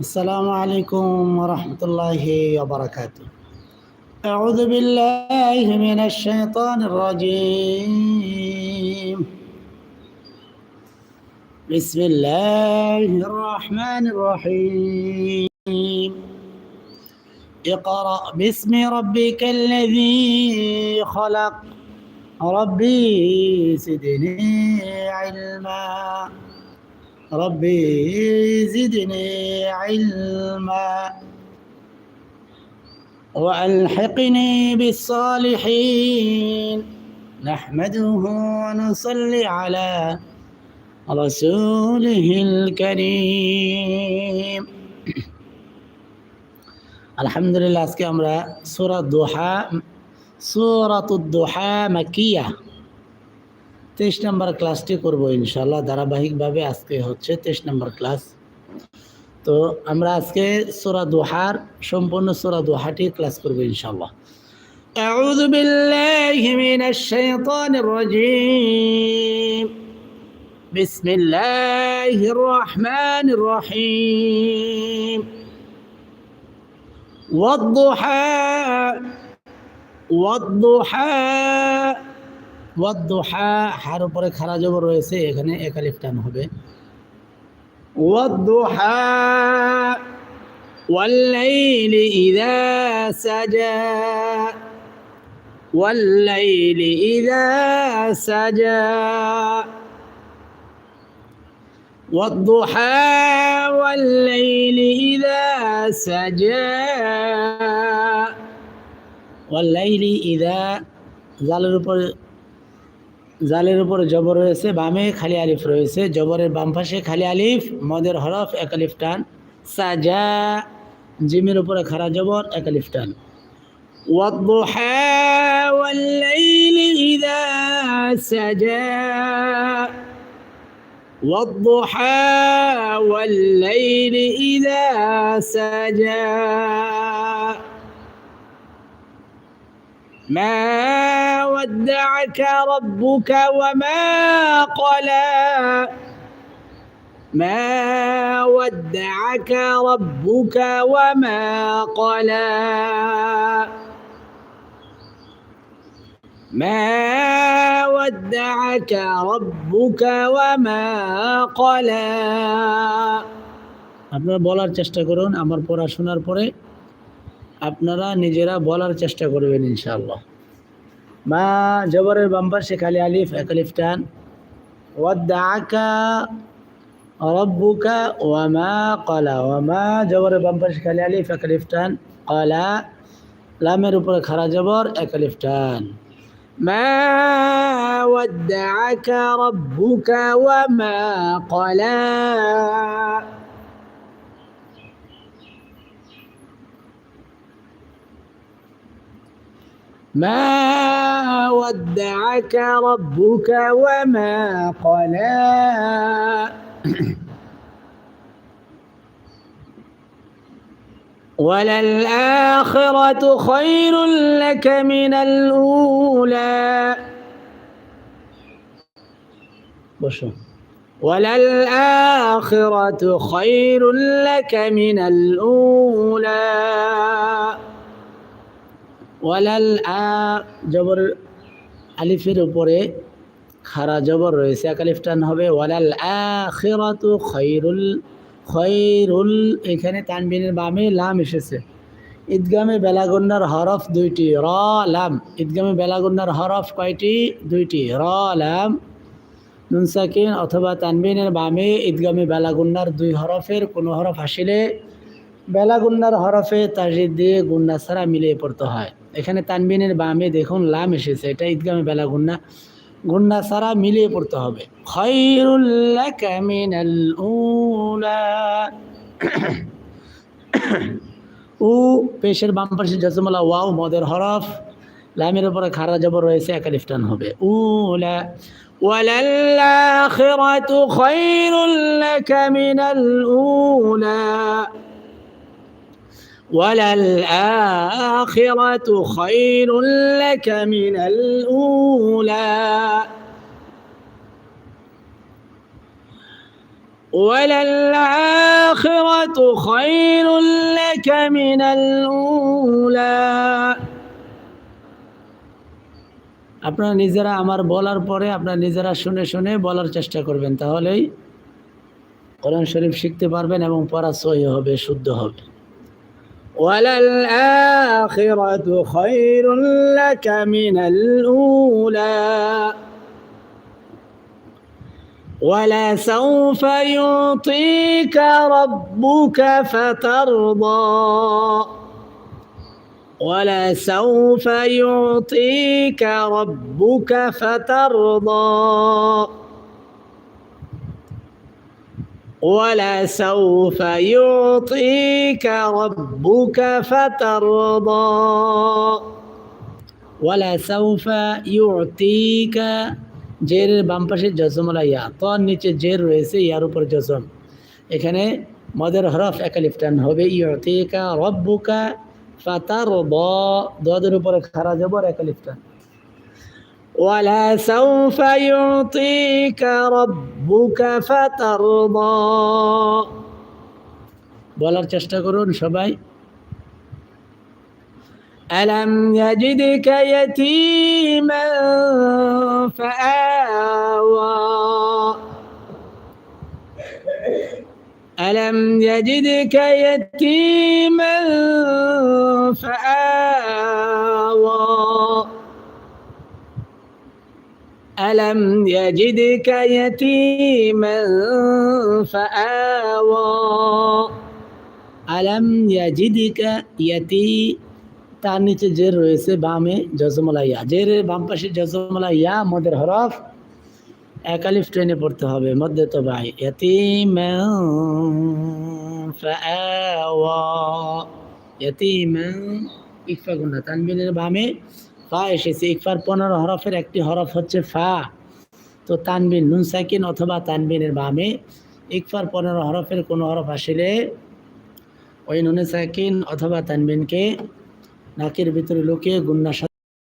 السلام عليكم ورحمة الله وبركاته. أعوذ بالله من الشيطان الرجيم. بسم الله الرحمن الرحيم. اقرأ باسم ربك الذي خلق. ربي زدني علما. ربي زدني علما وألحقني بالصالحين نحمده ونصلي على رسوله الكريم আলহামদুলিল্লাহ আজকে আমরা সুরা দোহা সুরাতুদ্দোহা মাকিয়া তেইশ নম্বর ক্লাসটি করব ইনশাল্লাহ ধারাবাহিকভাবে আজকে হচ্ছে তেইশ নম্বর ক্লাস তো আমরা আজকে সোরা দোহার সম্পূর্ণ সোরা দোহাটি ক্লাস করব ইনশাল্লাহ أعوذ بالله من الشيطان الرجيم بسم الله الرحمن الرحيم والضحى والضحى ওয়াদ্দোহা হার উপরে খারা জবর রয়েছে এখানে একালিফ টান হবে ওয়াদ্দোহা والليل إذا سجى والليل إذا سجى والضحى والليل إذا سجى والليل إذا জালের উপর জালের উপরে জবর রয়েছে বামে খালি আলিফ রয়েছে জবরের বাম পাশে খালি আলিফ মদের হরফ এক আলিফ টান সাজা জিমের উপরে খারা জবর এক আলিফ টান والضحى والليل إذا سجى والضحى والليل إذا سجى ما ودعك ربك وما قلى ما ودعك ربك وما قلى ما ودعك ربك وما قلى আপনারা বলার চেষ্টা করুন আমার পড়াশোনার পরে আপনারা নিজেরা বলার চেষ্টা করবেন ইনশাআল্লাহ মা জবরের বাম পাশে খালি আলিফ এক আলিফ টান ওয়াদ্দাআকা রব্বুকা ওয়ামা কলা ওয়ামা জবরের বাম পাশে খালি আলিফ এক আলিফ টান কলা লামের উপরে খারা জবর এক আলিফ টান ما ودعك ربك وما قلى ما ودعك ربك وما قلى. وللآخرة خير لك من الأولى. وللآخرة خير لك من الأولى. ওয়ালাল আ জবর আলিফের উপরে খারা জবর রয়েছে। এক আলিফ টান হবে, ওয়ালাল আখিরাতু খৈরুল খৈরুল এখানে তানবিনের বামে লাম এসেছে। ঈদগামে বেলাগুন্নার হরফ দুইটি, র, লাম। ঈদগামে বেলাগুন্নার হরফ কয়টি? দুইটি, র, লাম। নুন সাকিন অথবা তানবিনের বামে ঈদগামে বেলাগুন্নার দুই হরফের কোনো হরফ আসিলে বেলাগুন্নার হরফে তাজিদ দিয়ে গুন্না ছাড়া মিলিয়ে পড়তে হয়। এখানে তানবিনের বামে দেখুন লাম এসেছে এটা ঈদগামে বেলা গুন্না গুন্না ছাড়া মিলিয়ে পড়তে হবে খৈরুল্লাকা মিনাল উলা উ পেশের বাম পাশে জজমলা ওয়াও মদের হরফ লামের উপরে খারা জবর রয়েছে একালিফ টান হবে উলা وللآخرة خير لك من الأولى وللآخرة خير لك من الأولى وللآخرة خير لك من الأولى আপনারা নিজেরা আমার বলার পরে আপনারা নিজেরা শুনে শুনে বলার চেষ্টা করবেন তাহলেই কোরআন শরীফ শিখতে পারবেন এবং পড়া সহি হবে শুদ্ধ হবে وللآخرة خير لك من الأولى. ولسوف يعطيك ربك فترضى. ولسوف يعطيك ربك فترضى. ولسوف يعطيك ربك فترضى ولسوف يعطيك জেরের বাম পাশে জজমলা ইয়া তর নিচে জের রয়েছে ইয়ার উপর জজম এখানে মদের হরফ একালিফটান হবে ইয়তিকা রব্বুকা ফাতার দ দদের উপরে খারা জবর একালিফটান ولا سوف يعطيك ربك فترضى বলার চেষ্টা করুন সবাই ألم يجدك يتيما فآوى ألم يجدك يتيما فآوى ألم يجدك يتيما فآوى ألم يجدك يتي তার নিচে জের রয়েছে বামে জজমলা ইয়া জেরের বাম পাশে জজমলা ইয়া মদের হরফ একালিফ ট্রেনে পড়তে হবে মধ্যে তো ভাই يتيما فآوى يتيما ইকফা গুণা তানবিনের বামে ফা এসেছে। ইকফার পনেরো হরফের একটি হরফ হচ্ছে ফা। তো তানবিন, নুন সাকিন অথবা তানবিনের বামে ইকফার পনেরো হরফের কোনো হরফ আসলে ওই নুনে সাকিন অথবা তানবিনকে নাকের ভিতরে লুকিয়ে গুন্না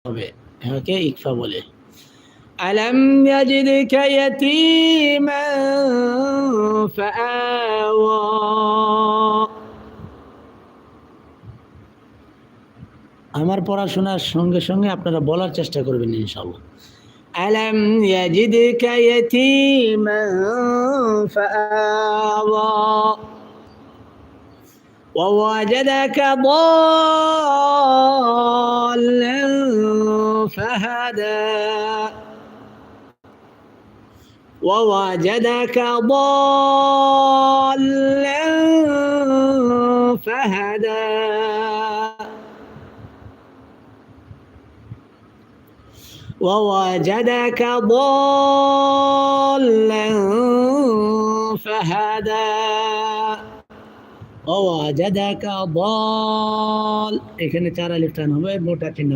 হবে। হ্যাঁকে ইকফা বলে। আলম ইয়াজিদকা আমার পড়াশোনার সঙ্গে সঙ্গে আপনারা বলার চেষ্টা করবেন ইনশাল্লাহ ألم يجدك يتيما فآوى ووجدك ضالا فهدى ووجدك ضالا فهدى ووجدك ضالا فهدى ووجدك ضال এখানে চার আলিফ টান হবে মোটা চিহ্ন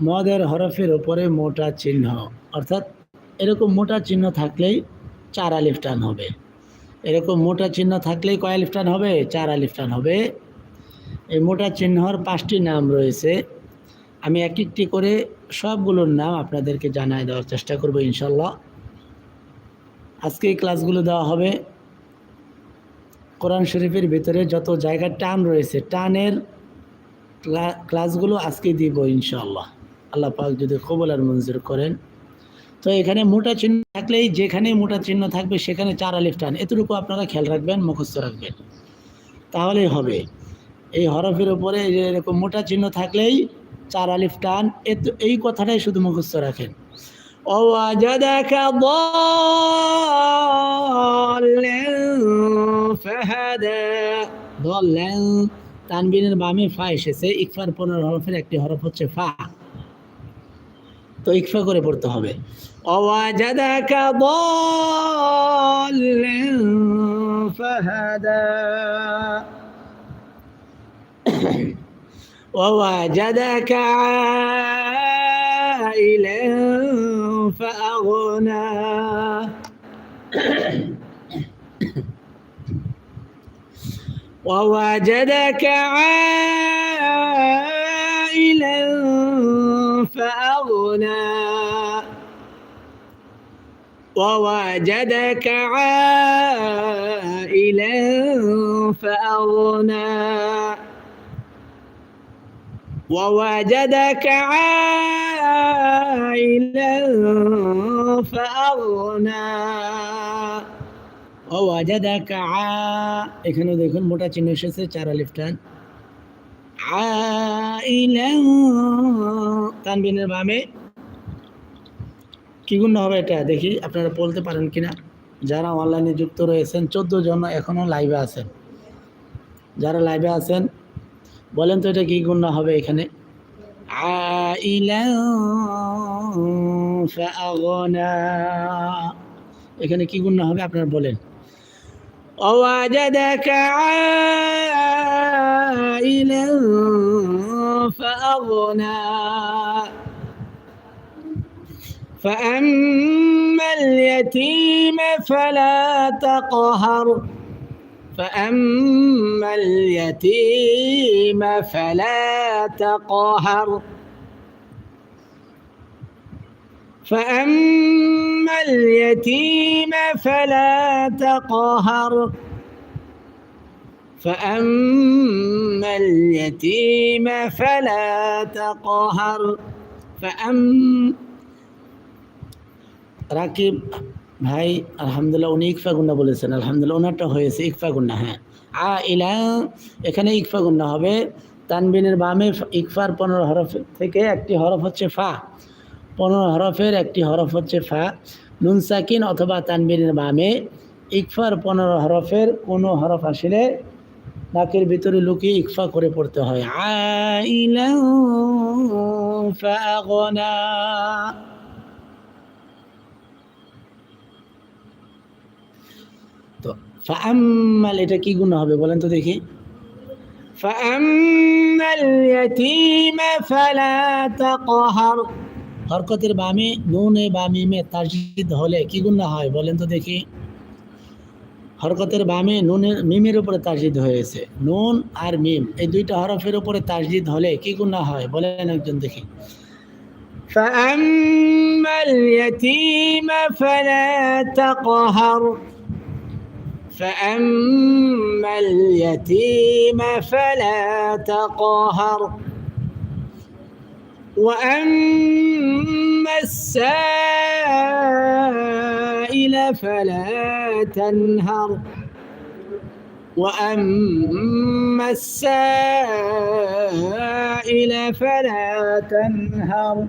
মদের হরফের উপরে মোটা চিহ্ন অর্থাৎ এরকম মোটা চিহ্ন থাকলেই চার আলিফ টান হবে এরকম মোটা চিহ্ন থাকলেই কয় আলিফ টান হবে চার আলিফ টান হবে এই মোটা চিহ্নর পাঁচটি নাম রয়েছে আমি এক একটি করে সবগুলোর নাম আপনাদেরকে জানায় দেওয়ার চেষ্টা করব ইনশাল্লাহ আজকে এই ক্লাসগুলো দেওয়া হবে কোরআন শরীফের ভিতরে যত জায়গায় টান রয়েছে, টানের ক্লাসগুলো আজকে দিব ইনশাল্লাহ আল্লাহ পাক যদি কবল আর মঞ্জুর করেন। তো এখানে মোটা চিহ্ন থাকলেই যেখানে মোটা চিহ্ন থাকবে সেখানে চার আলিফ টান। এতটুকু আপনারা খেয়াল রাখবেন, মুখস্থ রাখবেন। তাহলেই হবে। এই হরফের উপরে এরকম মোটা চিহ্ন থাকলেই চার আলিফ টান এত এই কথাটাই শুধু মুখস্থ রাখেন ووجدك ضالا فهدى ضالا তানবিনের বামে ফা এসেছে ইকফার পনেরো হরফের একটি হরফ হচ্ছে ফা তো ইকফা করে পড়তে হবে ووجدك ضالا فهدى ووجدك عائلا فأغنى. ووجدك عائلا فأغنى. ووجدك عائلا فأغنى. ووجدك عائلا فأغنى ووجدك عا এখানে দেখুন মোটা চিহ্ন এসেছে চার আলিফ টান আইলা তানবিনের বামে কি গুণ হবে এটা দেখি আপনারা বলতে পারেন কিনা যারা অনলাইনে যুক্ত রয়েছেন চোদ্দো জন এখনও লাইভে আছেন যারা লাইভে আছেন বলেন তো এটা কি গুণ হবে এখানে আইলা ফাগনা এখানে কি গুণ হবে আপনারা বলেন ووجدك عائلا فأغنى فأما اليتيم فلا تقهر فأما اليتيم فلا تقهر فأما اليتيم فلا تقهر فأما اليتيم فلا تقهر فأم ركب ভাই, আলহামদুলিল্লাহ উনি ইকফা গুন্না বলেছেন। আলহামদুলিল্লাহ ওনারটা হয়েছে ইকফা গুন্না হ্যাঁ। আ, ইলা, এখানে ইকফা গুন্না হবে। তানবিনের বামে ইকফার পনেরো হরফ থেকে একটি হরফ হচ্ছে ফা। পনেরো হরফের একটি হরফ হচ্ছে ফা। নুন সাকিন অথবা তানবিনের বামে ইকফার পনেরো হরফের কোনো হরফ আসলে নাকের ভিতরে লুকিয়ে ইকফা করে পড়তে হয়। আইলা ফাগনা তো ফাআম্মাল এটা কি গুণ হবে বলেন তো দেখি ফাআম্মাল ইয়াতীমা ফালা তাকহার হরকতের বামে নুনে বা মিমে তাসদিদ হলে কি গুণ হয় বলেন তো দেখি হরকতের বামে নুনের মিমের উপরে তাসদিদ হয়েছে নুন আর মিম এই দুইটা হরফের উপরে তাসদিদ হলে কি গুণ হয় বলেন একজন দেখি فأما اليتيم فلا تقهر فأما اليتيم فلا تقهر وأما السائل فلا تنهر وأما السائل فلا تنهر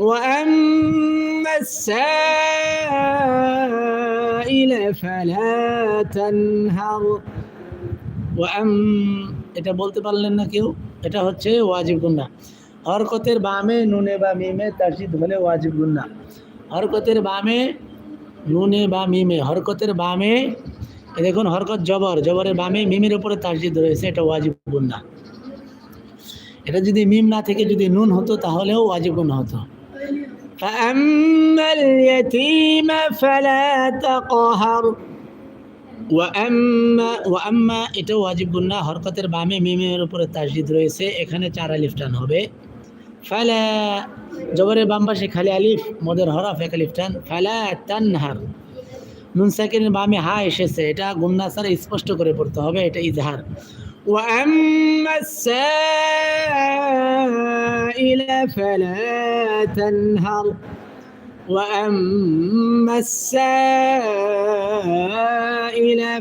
وأما السائل فلا تنهر وأم এটা বলতে পারলেন না কেউ এটা হচ্ছে ওয়াজিব গুন্না হরকতের বামে নুনে বা মিমে তাসিদ হলে ওয়াজিব গুন্না হরকতের বামে নুনে বা মিমে হরকতের বামে এ দেখুন হরকত জবর জবরের বামে মিমের উপরে তাসজিদ রয়েছে এটা ওয়াজিব গুন্না এটা যদি মিম না থেকে যদি নুন হতো তাহলেও ওয়াজিব গুন্না হতো فأما اليتيم فلا تقهر ওয়াম্মা ওয়াম্মা এটা ওয়াজিব গুন্না হরকতের বামে মিমের উপরে তাসজিদ রয়েছে এখানে চার আলিফ টান হবে ফালা জবরের বাম পাশে খালি আলিফ মদের হরফ এক আলিফ টান ফালা তানহার নুন সাকিনের বামে হা এসেছে এটা গুন্না ছাড়া স্পষ্ট করে পড়তে হবে এটা ইজহার وأما السائل تنهر. وأما السائل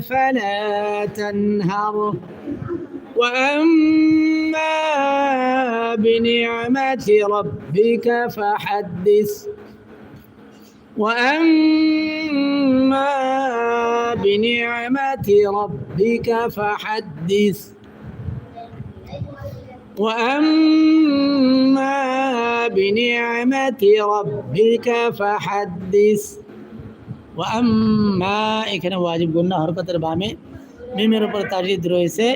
فلا تنهر. وأما بنعمة ربك فحدث. وأما بنعمة ربك فحدث. وأما بنعمة ربك فحدث وأما এখানে ওয়াজিব গুন্না হরকতের বামে মিমের উপর তাজিদ রয়েছে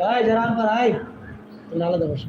ভাই যারা আমার আই তুমি আলাদা বসো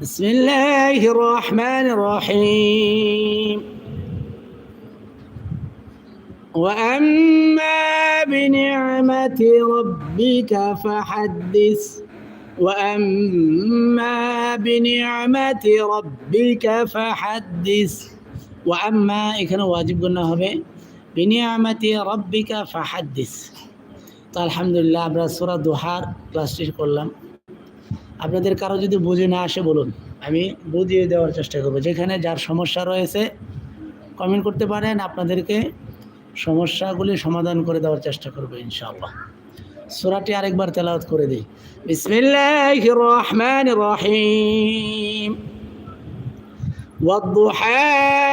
بسم الله الرحمن الرحيم. وأما بنعمة ربك فحدث. وأما بنعمة ربك فحدث. وأما এখানে ওয়াজিব গুণ হবে বিনিয়ামাতি রব্বিকা ফাহাদ্দিস তো আলহামদুলিল্লাহ আমরা সূরা দুহার ক্লাসটি করলাম আপনাদের কারো যদি বুঝে না আসে বলুন আমি বুঝিয়ে দেওয়ার চেষ্টা করবো যেখানে যার সমস্যা রয়েছে কমেন্ট করতে পারেন আপনাদেরকে সমস্যাগুলি সমাধান করে দেওয়ার চেষ্টা করবো ইনশাআল্লাহ সূরাটি আরেকবার তেলাওয়াত করে দিই বিসমিল্লাহির রহমানির রহিম والضحى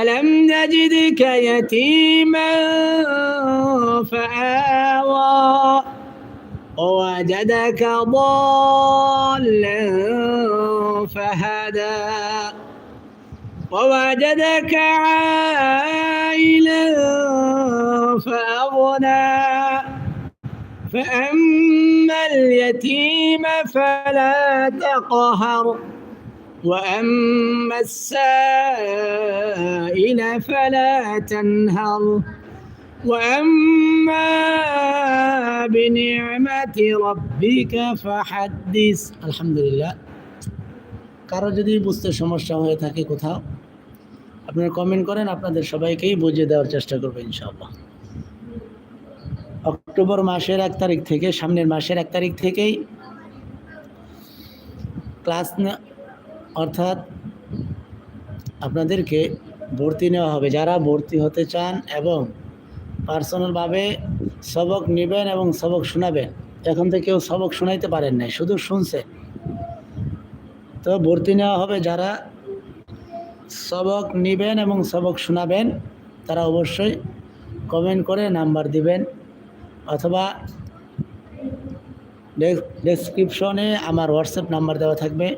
ألم نجدك يتيما فآوى ووجدك ضالا فهدى ووجدك عائلا فأغنى فأما اليتيم فلا تقهر وأما السائل فلا تنهر وأما بنعمة ربك فحدث الحمد لله কারো যদি বুঝতে সমস্যা হয়ে থাকে কোথাও আপনারা কমেন্ট করেন আপনাদের সবাইকেই বুঝিয়ে দেওয়ার চেষ্টা করবো ইনশাআল্লাহ অক্টোবর মাসের এক তারিখ থেকে সামনের মাসের এক তারিখ থেকেই ক্লাস অর্থাৎ আপনাদেরকে ভর্তি নেওয়া হবে। যারা ভর্তি হতে চান এবং পার্সোনালভাবে সবক নেবেন এবং সবক শোনাবেন, এখন থেকে কেউ সবক শোনাইতে পারেন নাই, শুধু শুনছে। তো ভর্তি নেওয়া হবে যারা সবক নেবেন এবং সবক শোনাবেন, তারা অবশ্যই কমেন্ট করে নাম্বার দিবেন অথবা ডেসক্রিপশনে আমার হোয়াটসঅ্যাপ নাম্বার দেওয়া থাকবে।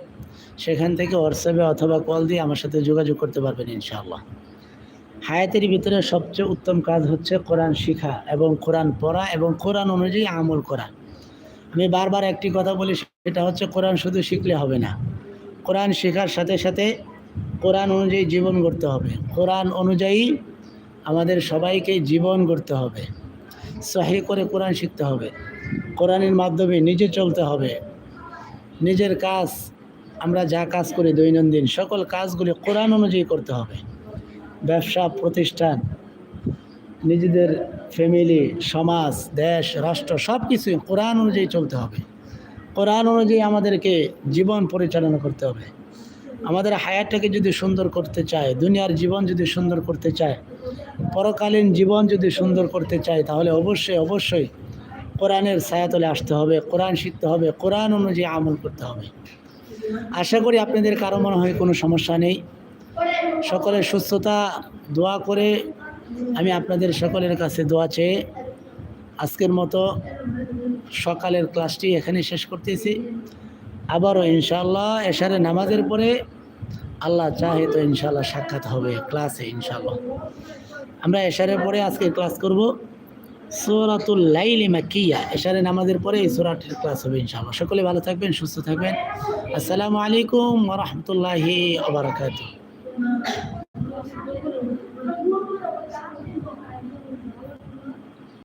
সেখান থেকে হোয়াটসঅ্যাপে অথবা কল দিয়ে আমার সাথে যোগাযোগ করতে পারবেন ইনশাআল্লাহ। হায়াতের ভিতরে সবচেয়ে উত্তম কাজ হচ্ছে কোরআন শিখা এবং কোরআন পড়া এবং কোরআন অনুযায়ী আমল করা। আমি বারবার একটি কথা বলি, সেটা হচ্ছে কোরআন শুধু শিখলে হবে না। কোরআন শেখার সাথে সাথে কোরআন অনুযায়ী জীবন গড়তে হবে। কোরআন অনুযায়ী আমাদের সবাইকে জীবন গড়তে হবে। সহি করে কোরআন শিখতে হবে। কোরআনের মাধ্যমে নিজে চলতে হবে। নিজের কাজ আমরা যা কাজ করি দৈনন্দিন, সকল কাজগুলি কোরআন অনুযায়ী করতে হবে। ব্যবসা, প্রতিষ্ঠান, নিজেদের ফ্যামিলি সমাজ, দেশ, রাষ্ট্র সব কিছুই কোরআন অনুযায়ী চলতে হবে। কোরআন অনুযায়ী আমাদেরকে জীবন পরিচালনা করতে হবে। আমাদের হায়াতটাকে যদি সুন্দর করতে চায়, দুনিয়ার জীবন যদি সুন্দর করতে চায়, পরকালীন জীবন যদি সুন্দর করতে চায়, তাহলে অবশ্যই অবশ্যই কোরআনের ছায়াতলে আসতে হবে, কোরআন শিখতে হবে, কোরআন অনুযায়ী আমল করতে হবে। আশা করি আপনাদের কারও মনে হয় কোনো সমস্যা নেই। সকলের সুস্থতা দোয়া করে আমি আপনাদের সকলের কাছে দোয়া চেয়ে আজকের মতো সকালের ক্লাসটি এখানে শেষ করতেছি। আবারও ইনশাল্লাহ এশারে নামাজের পরে আল্লাহ চাহে তো ইনশাল্লাহ সাক্ষাৎ হবে ক্লাসে ইনশাল্লাহ আমরা এশারের পরে আজকে ক্লাস করব। সূরাতুল লাইলি মাকিয়া এশারে নামাজের পরে এই সোরাটের ক্লাস হবে ইনশাআল্লাহ। সকলে ভালো থাকবেন, সুস্থ থাকবেন। আসসালামু আলাইকুম রহমতুল্লাহি বারাকাতুহু।